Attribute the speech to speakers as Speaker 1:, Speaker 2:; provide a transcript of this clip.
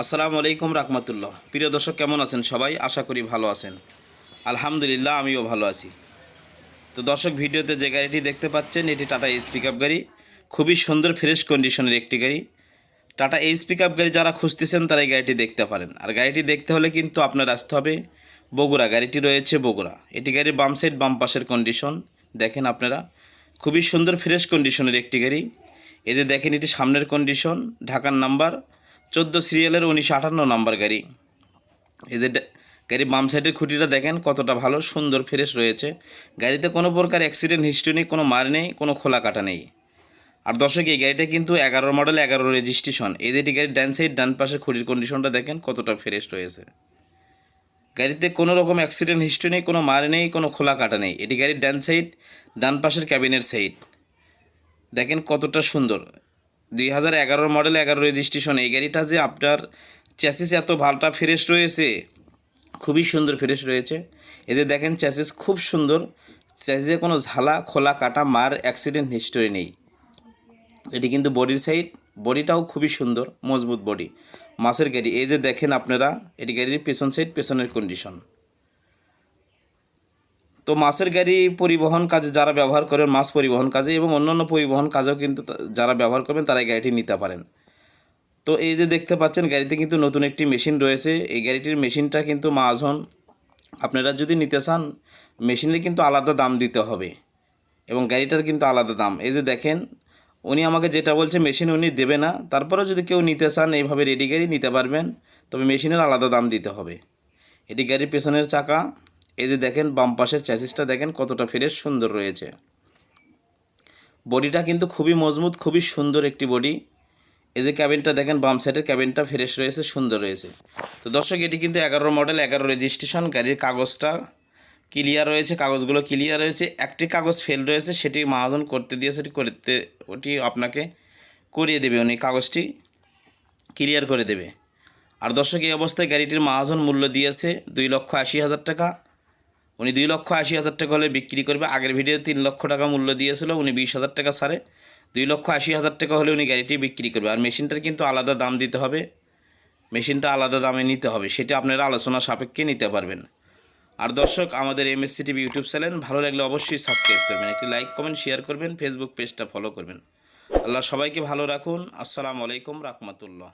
Speaker 1: আসসালামু আলাইকুম রাহমাতুল্লাহ। প্রিয় দর্শক, কেমন আছেন সবাই? আশা করি ভালো আছেন। আলহামদুলিল্লাহ, আমিও ভালো আছি। তো দর্শক, ভিডিওতে যে গাড়িটি দেখতে পাচ্ছেন, এটি টাটা এইচ পিক গাড়ি। খুবই সুন্দর ফ্রেশ কন্ডিশনের একটি গাড়ি। টাটা এইচ পিক গাড়ি যারা খুঁজতেছেন, তারা এই গাড়িটি দেখতে পারেন। আর গাড়িটি দেখতে হলে কিন্তু আপনার আসতে হবে বগুড়া। গাড়িটি রয়েছে বগুড়া। এটি গাড়ির বাম সাইড বাম পাশের কন্ডিশন দেখেন আপনারা, খুবই সুন্দর ফ্রেশ কন্ডিশনের একটি গাড়ি। এই যে দেখেন, এটি সামনের কন্ডিশন ঢাকার নাম্বার চোদ্দ সিরিয়ালের উনিশশো আটান্ন নাম্বার গাড়ি। এই যে গাড়ির বাম সাইডের খুঁটিটা দেখেন, কতটা ভালো, সুন্দর ফ্রেশ রয়েছে। গাড়িতে কোনো প্রকার অ্যাক্সিডেন্ট হিস্ট্রি নেই, কোনো মার নেই, কোনো খোলা কাটা নেই। আর দর্শক, এই গাড়িটা কিন্তু এগারো মডেল এগারো রেজিস্ট্রেশন এই যেটি গাড়ির ডান সাইড ডান পাশের খুঁটির কন্ডিশনটা দেখেন, কতটা ফ্রেশ রয়েছে। গাড়িতে কোনো রকম অ্যাক্সিডেন্ট হিস্ট্রি নেই, কোনো মার নেই, কোনো খোলা কাটা নেই। এটি গাড়ির ডান সাইড ডান পাশের ক্যাবিনের সাইড দেখেন কতটা সুন্দর। দুই হাজার এগারোর মডেল এগারো রেজিস্ট্রেশন এই গাড়িটা যে আপনার চ্যাসিস এত ভালটা ফ্রেশ রয়েছে, খুবই সুন্দর ফ্রেশ রয়েছে। যে দেখেন চ্যাসিস খুব সুন্দর চ্যাসিসে কোনো ঝালা, খোলা, কাটা, মার অ্যাক্সিডেন্ট হিস্টোরি নেই। এটি কিন্তু বডির সাইড বডিটাও খুবই সুন্দর, মজবুত বডি মাছের গাড়ি, এই যে দেখেন আপনারা, এটি গাড়ির পেছন সাইড পেছনের কন্ডিশন তো মাছের গাড়ি পরিবহন কাজে যারা ব্যবহার করেন, মাছ পরিবহন কাজে এবং অন্যান্য পরিবহন কাজেও কিন্তু যারা ব্যবহার করবেন, তারা এই গাড়িটি নিতে পারেন। তো এই যে দেখতে পাচ্ছেন, গাড়িতে কিন্তু নতুন একটি মেশিন রয়েছে। এই গাড়িটির মেশিনটা কিন্তু মাজন আপনারা যদি নিতে চান, মেশিনের কিন্তু আলাদা দাম দিতে হবে এবং গাড়িটার কিন্তু আলাদা দাম। এই যে দেখেন, উনি আমাকে যেটা বলছে, মেশিন উনি দেবে না। তারপরেও যদি কেউ নিতে চান, এইভাবে রেডি গাড়ি নিতে পারবেন, তবে মেশিনের আলাদা দাম দিতে হবে। এটি গাড়ির পেছনের চাকা। এই যে দেখেন, বাম পাশের চ্যাসিসটা দেখেন কতটা ফ্রেশ সুন্দর রয়েছে। বডিটা কিন্তু খুবই মজবুত, খুবই সুন্দর একটি বডি। এই যে ক্যাবিনটা দেখেন, বাম সাইডের ক্যাবিনটা ফ্রেশ রয়েছে, সুন্দর রয়েছে। তো দর্শক, এটি কিন্তু এগারো মডেল এগারো রেজিস্ট্রেশন গাড়ির কাগজটা ক্লিয়ার রয়েছে, কাগজগুলো ক্লিয়ার রয়েছে। একটি কাগজ ফেল রয়েছে, সেটি মহাজন করতে দিয়ে, সেটি করতে, ওটি আপনাকে করিয়ে দেবে, উনি কাগজটি ক্লিয়ার করে দেবে। আর দর্শক, এই অবস্থায় গাড়িটির মহাজন মূল্য দিয়েছে দুই লক্ষ আশি হাজার টাকা। উনি দুই লক্ষ আশি হাজার টাকা হলে বিক্রি করবে। আগের ভিডিও তিন লক্ষ টাকা মূল্য দিয়েছিল, উনি বিশ হাজার টাকা ছাড়ে। দুই লক্ষ আশি হাজার টাকা হলে উনি গাড়িটি বিক্রি করবে। আর মেশিনটার কিন্তু আলাদা দাম দিতে হবে। মেশিনটা আলাদা দামে নিতে হবে, সেটা আপনারা আলোচনা সাপেক্ষে নিতে পারবেন। আর দর্শক, আমাদের এমএসসি টিভি ইউটিউব চ্যানেল ভালো লাগলে অবশ্যই সাবস্ক্রাইব করবেন। একটি লাইক কমেন্ট শেয়ার করবেন ফেসবুক পেজটা ফলো করবেন। আল্লাহ সবাইকে ভালো রাখুন। আসসালামু আলাইকুম, রাহমাতুল্লাহ।